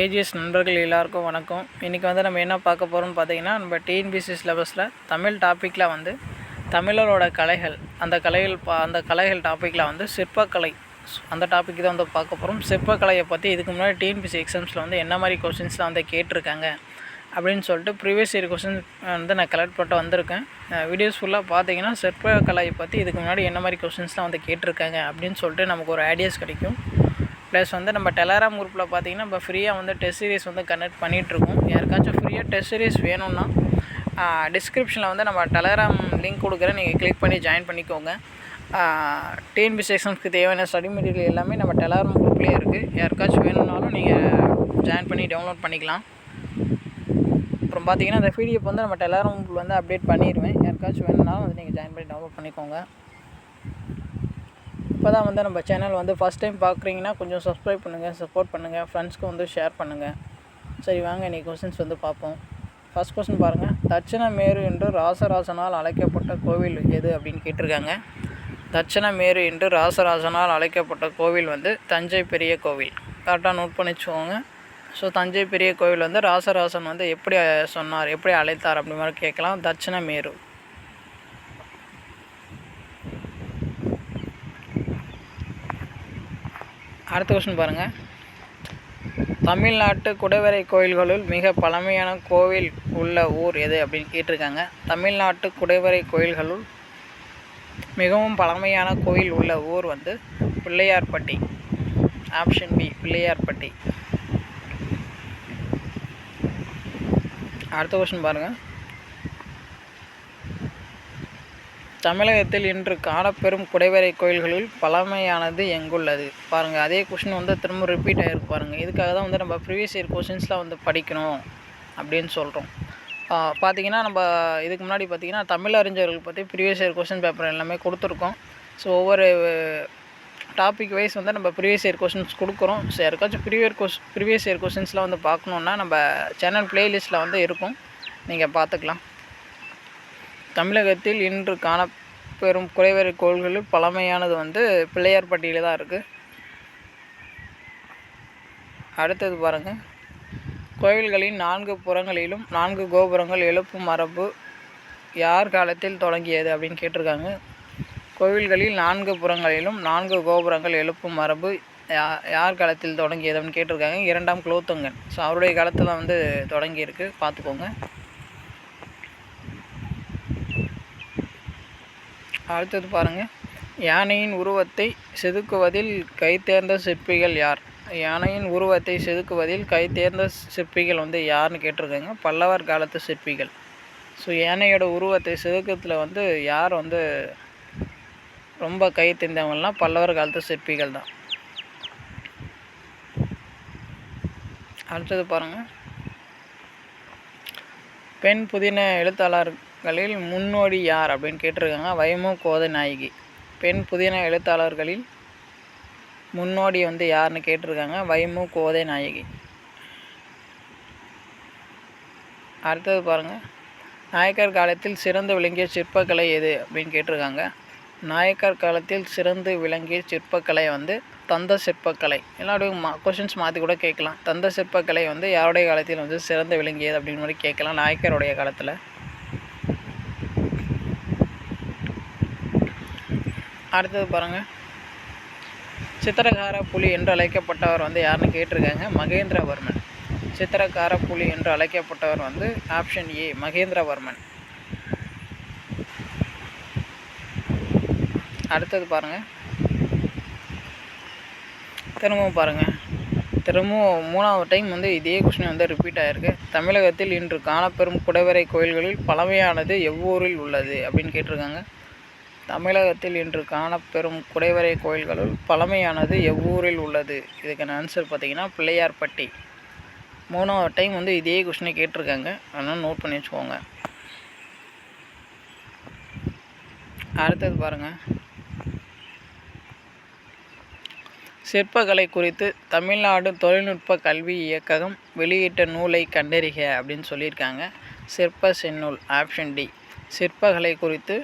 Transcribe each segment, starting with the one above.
AGS நண்பர்கள் எல்லாருக்கும் வணக்கம். இன்றைக்கி வந்து நம்ம என்ன பார்க்க போகிறோம்னு பார்த்தீங்கன்னா நம்ம டிஎன்பிசி சிலபஸில் தமிழ் டாப்பிக்கில் வந்து தமிழரோட கலைகள் அந்த கலைகள் பா அந்த கலைகள் டாப்பிக்கில் வந்து சிற்பக்கலை அந்த டாபிக் தான் வந்து பார்க்க போகிறோம் சிற்பக்கலையை பற்றி இதுக்கு முன்னாடி டிஎன்பிசி எக்ஸாம்ஸில் வந்து என்ன மாதிரி கொஷின்ஸ்லாம் வந்து கேட்டிருக்காங்க அப்படின்னு சொல்லிட்டு ப்ரீவியஸ் இயர் கொஷின் வந்து நான் கலெக்ட் பண்ணிட்டு வந்திருக்கேன். வீடியோஸ் ஃபுல்லாக பார்த்தீங்கன்னா சிற்பக்கலையை பற்றி இதுக்கு முன்னாடி என்ன மாதிரி கொஷின்ஸ்லாம் வந்து கேட்டிருக்காங்க அப்படின்னு சொல்லிட்டு நமக்கு ஒரு ஐடியாஸ் கிடைக்கும். ப்ளஸ் வந்து நம்ம டெலகிராம் குரூப்பில் பார்த்தீங்கன்னா நம்ம ஃப்ரீயாக வந்து டெஸ்ட் சீரிஸ் வந்து கனெக்ட் பண்ணிகிட்ருக்கோம். யாருக்காச்சும் ஃப்ரீயாக டெஸ்ட் சீரிஸ் வேணும்னா டிஸ்கிரிப்ஷனில் வந்து நம்ம டெலகிராம் லிங்க் கொடுக்குறேன். நீங்கள் கிளிக் பண்ணி ஜாயின் பண்ணிக்கோங்க. டிஎன்பி செக்ஷன்ஸ்க்கு தேவையான ஸ்டடி மெட்டீரியல் எல்லாமே நம்ம டெலகிராம் குரூப்லேயே இருக்குது யாருக்காச்சும் வேணும்னாலும் நீங்கள் ஜாயின் பண்ணி டவுன்லோட் பண்ணிக்கலாம். அப்புறம் பார்த்தீங்கன்னா அந்த பிடிஎஃப் வந்து நம்ம டெலகிராம் குரூப்பில் வந்து அப்டேட் பண்ணிடுவேன் யாருக்காச்சும் வேணும்னாலும் வந்து நீங்கள் ஜாயின் பண்ணி டவுன்லோட் பண்ணிக்கோங்க. இப்போ தான் வந்து நம்ம சேனல் வந்து ஃபஸ்ட் டைம் பார்க்குறீங்கன்னா கொஞ்சம் சப்ஸ்கிரைப் பண்ணுங்கள் சப்போர்ட் பண்ணுங்கள் ஃப்ரெண்ட்ஸ்க்கு வந்து ஷேர் பண்ணுங்கள் சரி வாங்க இன்றைக்கி கொஸ்டின்ஸ் வந்து பார்ப்போம். ஃபஸ்ட் கொஸ்டின் பாருங்கள் தட்சிணமேரு என்று ராசராசனால் அழைக்கப்பட்ட கோவில் எது அப்படின்னு கேட்டிருக்காங்க. தட்சிணமேரு என்று ராசராசனால் அழைக்கப்பட்ட கோவில் வந்து தஞ்சை பெரிய கோவில். கரெக்டாக நோட் பண்ணி வச்சுக்கோங்க. ஸோ தஞ்சை பெரிய கோவில் வந்து ராசராசன் வந்து எப்படி சொன்னார் எப்படி அழைத்தார் அப்படி மாதிரி கேட்கலாம். தட்சிணமேரு அடுத்த கொஸ்டின் பாருங்கள் தமிழ்நாட்டு குடைவரை கோயில்களுள் மிக பழமையான கோவில் உள்ள ஊர் எது அப்படின்னு கேட்டிருக்காங்க. தமிழ்நாட்டு குடைவரை கோயில்களுள் மிகவும் பழமையான கோயில் உள்ள ஊர் வந்து பிள்ளையார்பட்டி. Option B Pillaiyarpatti. அடுத்த கொஸ்டின் பாருங்கள் தமிழகத்தில் இன்று காணப்பெறும் குடைவரை கோயில்களில் பழமையானது எங்குள்ளது? பாருங்கள் அதே கொஷின் வந்து திரும்ப ரிப்பீட் ஆகிருக்கு பாருங்கள் இதுக்காக தான் வந்து நம்ம ப்ரீவியஸ் இயர் கொஷின்ஸ்லாம் வந்து படிக்கணும் அப்படின்னு சொல்கிறோம் பார்த்தீங்கன்னா நம்ம இதுக்கு முன்னாடி பார்த்தீங்கன்னா தமிழ் அறிஞர்கள் பற்றி ப்ரீவியஸ் இயர் கொஷின் பேப்பர் எல்லாமே கொடுத்துருக்கோம். ஸோ ஒவ்வொரு டாபிக் வைஸ் வந்து நம்ம ப்ரீவியஸ் இயர் கொஷின்ஸ் கொடுக்குறோம். ஸோ யாருக்காச்சும் ப்ரீவியர் கொஸ் ப்ரீவியஸ் இயர் கொஷின்ஸ்லாம் வந்து பார்க்கணுன்னா நம்ம சேனல் ப்ளேலிஸ்ட்டில் வந்து இருக்கும். நீங்கள் பார்த்துக்கலாம். தமிழகத்தில் இன்று காணப்பெறும் குறைவரை கோள்களில் பழமையானது வந்து பிள்ளையார்பட்டியில் தான் இருக்குது அடுத்தது பாருங்கள் கோயில்களின் நான்கு புறங்களிலும் நான்கு கோபுரங்கள் எழுப்பும் மரபு யார் காலத்தில் தொடங்கியது அப்படின்னு கேட்டிருக்காங்க. கோவில்களில் நான்கு புறங்களிலும் நான்கு கோபுரங்கள் எழுப்பும் மரபு யா யார் காலத்தில் தொடங்கியது அப்படின்னு கேட்டிருக்காங்க. இரண்டாம் குலோத்துங்கன். ஸோ அவருடைய காலத்தில் வந்து தொடங்கியிருக்கு. பார்த்துக்கோங்க. அடுத்தது பாருங்கள் யானையின் உருவத்தை செதுக்குவதில் கைத்தேர்ந்த சிற்பிகள் யார்? யானையின் உருவத்தை செதுக்குவதில் கைத்தேர்ந்த சிற்பிகள் வந்து யாருன்னு கேட்டிருக்காங்க. பல்லவர் காலத்து சிற்பிகள். ஸோ யானையோட உருவத்தை செதுக்கத்தில் வந்து யார் வந்து ரொம்ப கை தேர்ந்தவங்கள்லாம் பல்லவர் காலத்து சிற்பிகள் தான். அடுத்தது பாருங்கள் பெண் புதின எழுத்தாளர் களில் முன்னோடி யார் அப்படின்னு கேட்டிருக்காங்க. வைமு கோதை நாயகி பெண் புதின எழுத்தாளர்களில் முன்னோடி வந்து யாருன்னு கேட்டிருக்காங்க. வைமு கோதை நாயகி அடுத்தது பாருங்கள் நாயக்கர் காலத்தில் சிறந்து விளங்கிய சிற்பக்கலை எது அப்படின்னு கேட்டிருக்காங்க. நாயக்கர் காலத்தில் சிறந்து விளங்கிய சிற்பக்கலை வந்து தந்த சிற்பக்கலை. எல்லாருடைய மா கொஷின்ஸ் மாற்றி கூட கேட்கலாம். தந்த சிற்பக்கலை வந்து யாருடைய காலத்தில் வந்து சிறந்து விளங்கியது அப்படின்னு மாதிரி கேட்கலாம். நாயக்கருடைய காலத்தில். அடுத்தது பாருங்கள் சித்திரகார புலி என்று அழைக்கப்பட்டவர் வந்து யாருன்னு கேட்டிருக்காங்க? மகேந்திரவர்மன். சித்திரக்கார புலி என்று அழைக்கப்பட்டவர் வந்து ஆப்ஷன் ஏ மகேந்திரவர்மன். அடுத்தது பாருங்கள் திரும்பவும் பாருங்கள் திரும்பவும் மூணாவது டைம் வந்து இதே கொஷின் வந்து ரிப்பீட் ஆகிருக்கு தமிழகத்தில் இன்று காணப்பெறும் குடைவரை கோயில்களில் பழமையானது எவ்வூரில் உள்ளது அப்படின்னு கேட்டிருக்காங்க. தமிழகத்தில் இன்று காணப்பெறும் குடைவரை கோயில்களுள் பழமையானது எவ்வூரில் உள்ளது? இதுக்கான ஆன்சர் பார்த்தீங்கன்னா பிள்ளையார்பட்டி. மூணாவது டைம் வந்து இதே கொஷினை கேட்டிருக்காங்க. அதனால் நோட் பண்ணி வச்சுக்கோங்க. அடுத்தது பாருங்கள் சிற்பக்கலை குறித்து தமிழ்நாடு தொழில்நுட்ப கல்வி இயக்ககம் வெளியிட்ட நூலை கண்டறிக அப்படின்னு சொல்லியிருக்காங்க. சிற்ப செந்நூல் ஆப்ஷன் டி சிற்பக்கலை குறித்து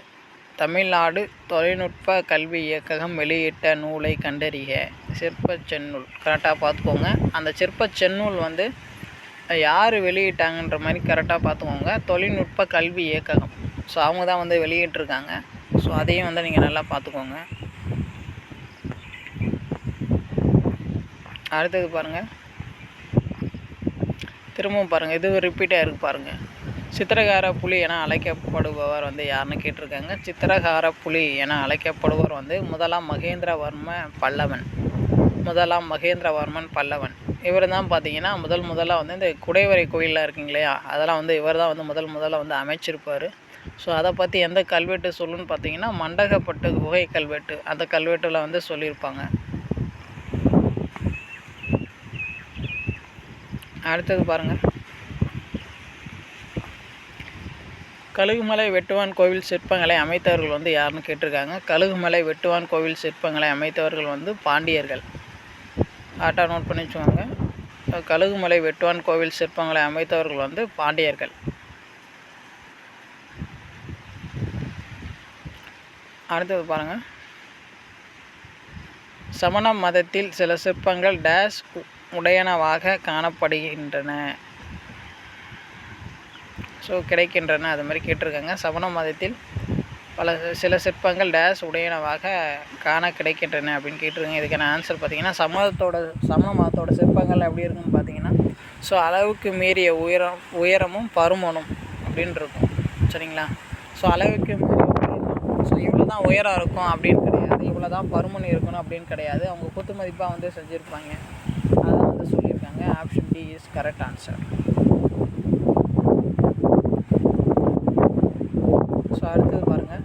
தமிழ்நாடு தொழில்நுட்ப கல்வி இயக்ககம் வெளியிட்ட நூலை கண்டறிக. சிற்ப செந்நூல் கரெக்டாக பார்த்துக்கோங்க. அந்த சிற்ப செந்நூல் வந்து யார் வெளியிட்டாங்கன்ற மாதிரி கரெக்டாக பார்த்துக்கோங்க. தொழில்நுட்ப கல்வி இயக்ககம். ஸோ அவங்க தான் வந்து வெளியிட்டிருக்காங்க. ஸோ அதையும் வந்து நீங்கள் நல்லா பார்த்துக்கோங்க. அடுத்தது பாருங்கள் திரும்பவும் பாருங்கள் இது ரிப்பீட் ஆகிருக்கு பாருங்கள் சித்திரகார புலி என அழைக்கப்படுபவர் வந்து யாருன்னு கேட்டிருக்காங்க. சித்திரகார புலி என அழைக்கப்படுபவர் வந்து முதலாம் மகேந்திரவர்ம பல்லவன். முதலாம் மகேந்திரவர்மன் பல்லவன். இவர் தான் பார்த்தீங்கன்னா முதல் முதலாக வந்து இந்த குடைவரை கோயிலெலாம் இருக்குங்க இல்லையா? அதெல்லாம் வந்து இவர் தான் வந்து முதல் முதலாக வந்து அமைச்சிருப்பார். ஸோ அதை பற்றி எந்த கல்வெட்டு சொல்லுன்னு பார்த்தீங்கன்னா மண்டகப்பட்டு குகை கல்வெட்டு. அந்த கல்வெட்டில் வந்து சொல்லியிருப்பாங்க. அடுத்தது பாருங்கள் கழுகுமலை வெட்டுவான் கோவில் சிற்பங்களை அமைத்தவர்கள் வந்து யாருன்னு கேட்டிருக்காங்க. கழுகுமலை வெட்டுவான் கோவில் சிற்பங்களை அமைத்தவர்கள் வந்து பாண்டியர்கள். ஆட்டா நோட் பண்ணி வச்சுக்கோங்க. கழுகுமலை வெட்டுவான் கோவில் சிற்பங்களை அமைத்தவர்கள் வந்து பாண்டியர்கள். அடுத்தது பாருங்கள் சமண மதத்தில் சில சிற்பங்கள் டேஷ் உடையனவாக காணப்படுகின்றன. ஸோ கிடைக்கின்றன. அது மாதிரி கேட்டிருக்காங்க. சமண மதத்தில் பல சில சிற்பங்கள் டேஸ் உடையனவாக காண கிடைக்கின்றன அப்படின்னு கேட்டிருக்காங்க. இதுக்கான ஆன்சர் பார்த்தீங்கன்னா சமதத்தோட சமண மதத்தோட சிற்பங்கள் எப்படி இருக்குன்னு பார்த்தீங்கன்னா ஸோ அளவுக்கு மீறிய உயரம் உயரமும் பருமனும் அப்படின்னு இருக்கும். சரிங்களா? ஸோ அளவுக்கு மீறிய ஸோ இவ்வளோ தான் உயரம் இருக்கும் அப்படின்னு கிடையாது. இவ்வளோ தான் பருமன் இருக்கணும் அப்படின்னு கிடையாது. அவங்க குத்து மதிப்பாக வந்து செஞ்சுருப்பாங்க. அதை வந்து சொல்லியிருக்காங்க. Option D is correct answer so அடுத்தது பாருங்கள்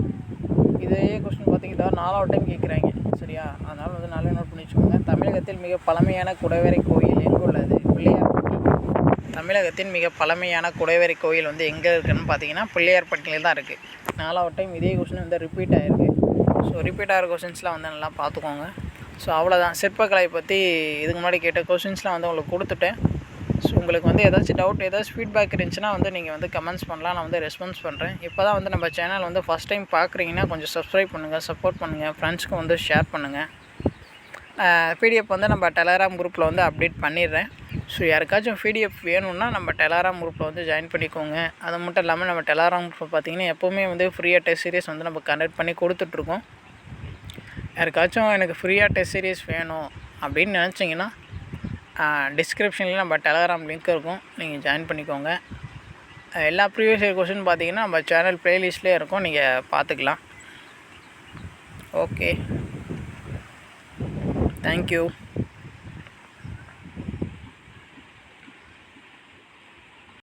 இதே கொஸ்டின் பார்த்தீங்கன்னா நாலாவது டைம் கேட்குறாங்க. சரியா? அதனால் வந்து நல்லா நோட் பண்ணி வச்சுக்கோங்க. தமிழகத்தில் மிக பழமையான குடைவரை கோயில் எங்கே உள்ளது? பிள்ளையார்பட்டி. தமிழகத்தின் மிக பழமையான குடைவரை கோயில் வந்து எங்கே இருக்குதுன்னு பார்த்தீங்கன்னா பிள்ளையார்பட்டியில் தான் இருக்குது நாலாவது டைம் இதே கொஸ்டின் வந்து ரிப்பீட் ஆகிருக்கு ஸோ ரிப்பீட் ஆகிற கொஸ்டின்ஸ்லாம் வந்து நல்லா பார்த்துக்கோங்க. ஸோ அவ்வளோதான் சிற்பக்கலை பற்றி இதுக்கு முன்னாடி கேட்ட கொஸ்டின்ஸ்லாம் வந்து உங்களுக்கு கொடுத்துட்டேன். ஸோ உங்களுக்கு வந்து ஏதாச்சும் டவுட் ஏதாச்சும் ஃபீட்பேக் இருந்துச்சுன்னா வந்து நீங்கள் வந்து கமெண்ட்ஸ் பண்ணலாம். நான் வந்து ரெஸ்பான்ஸ் பண்ணுறேன் இப்போ தான் வந்து நம்ம சேனல் வந்து ஃபஸ்ட் டைம் பார்க்குறீங்கன்னா கொஞ்சம் சப்ஸ்கிரைப் பண்ணுங்கள் சப்போர்ட் பண்ணுங்கள் ஃப்ரெண்ட்ஸ்க்கும் வந்து ஷேர் பண்ணுங்கள் பிடிஎஃப் வந்து நம்ம டெலகிராம் குரூப்பில் வந்து அப்டேட் பண்ணிடுறேன். ஸோ யாருக்காச்சும் பிடிஎஃப் வேணும்னா நம்ம டெலகிராம் குரூப்பில் வந்து ஜாயின் பண்ணிக்கோங்க. அது மட்டும் இல்லாமல் நம்ம டெலகிராம் குரூப் பார்த்திங்கன்னா எப்போவுமே வந்து ஃப்ரீயாக டெஸ்ட் சீரியஸ் வந்து நம்ம கண்டக்ட் பண்ணி கொடுத்துட்ருக்கோம். யாருக்காச்சும் எனக்கு ஃப்ரீயாக டெஸ்ட் சீரியஸ் வேணும் அப்படின்னு நினச்சிங்கன்னா டிஸ்கிரிப்ஷனில் நம்ம டெலகிராம் லிங்க் இருக்கும். நீங்கள் ஜாயின் பண்ணிக்கோங்க. எல்லா ப்ரீவியஸ் இயர் கொஷின் பார்த்தீங்கன்னா நம்ம சேனல் ப்ளேலிஸ்ட்லேயே இருக்கும். நீங்கள் பார்த்துக்கலாம் ஓகே தேங்க்யூ